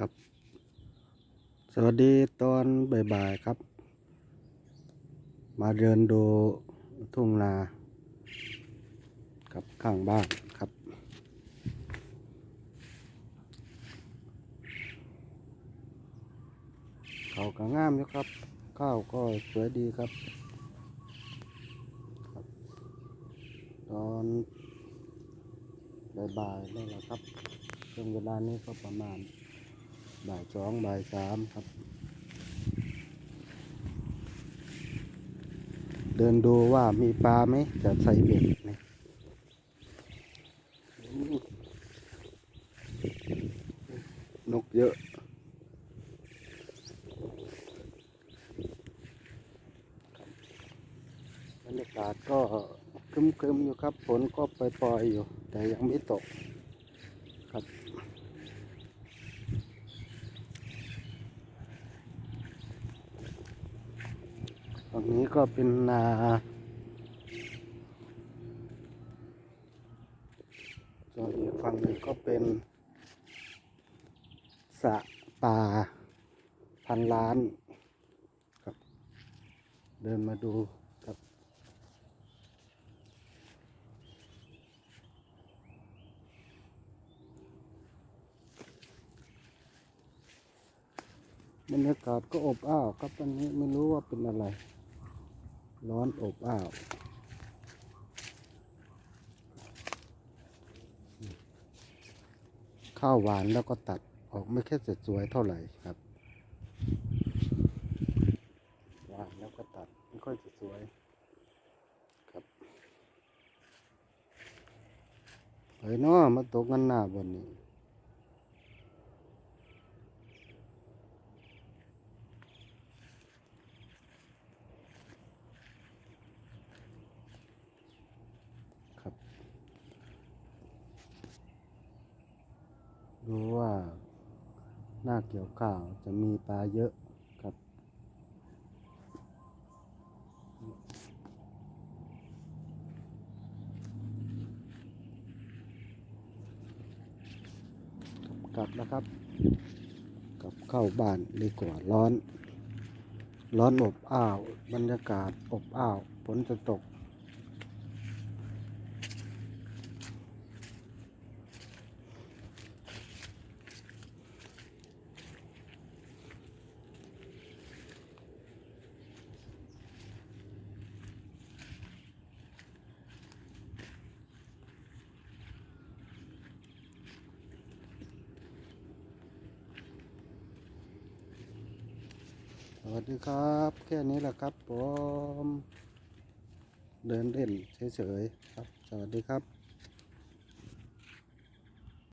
ครับ สวัสดีตอนบ่ายๆครับ มาเดินดูทุ่งนากับข้างบ้านครับ เขาก็งามอยู่ครับ ข้าวก็สวยดีครับ ตอนบ่ายๆนี่แหละครับช่วงเวลานี้ก็ประมาณ บ่ายสองบ่ายสามครับ เดินดูว่ามีปลาไหมจะใส่เบ็ดนี่นกเยอะบรรยากาศก็ครึมๆอยู่ครับฝนก็ปล่อยๆอยู่ แต่ยังไม่ตก ครับ ฝั่งนี้ก็เป็นนาส่วนอีกฝั่งหนึ่งก็เป็นสระป่าพันล้านครับ เดินมาดูครับบรรยากาศก็อบอ้าวครับตอนนี้ไม่รู้ว่าเป็นอะไร ร้อนอบอ้าวข้าวหวานแล้วก็ตัดออกไม่แค่เสร็จสวยเท่าไหร่ครับหวานแล้วก็ตัดไม่ค่อยจสวยครับเฮ้ยนาะมาตกกันหน้าบนนี้ ดูว่าหน้าเกี่ยวข้าวจะมีปลาเยอะครับ กลับแล้วครับ กลับเข้าบ้านดีกว่าร้อน ร้อนอบอ้าว บรรยากาศอบอ้าวฝนจะตก ส วัสดีครับ แค่นี้แหละครับผม เดินเล่นเฉยๆครับ สวัสดีครับ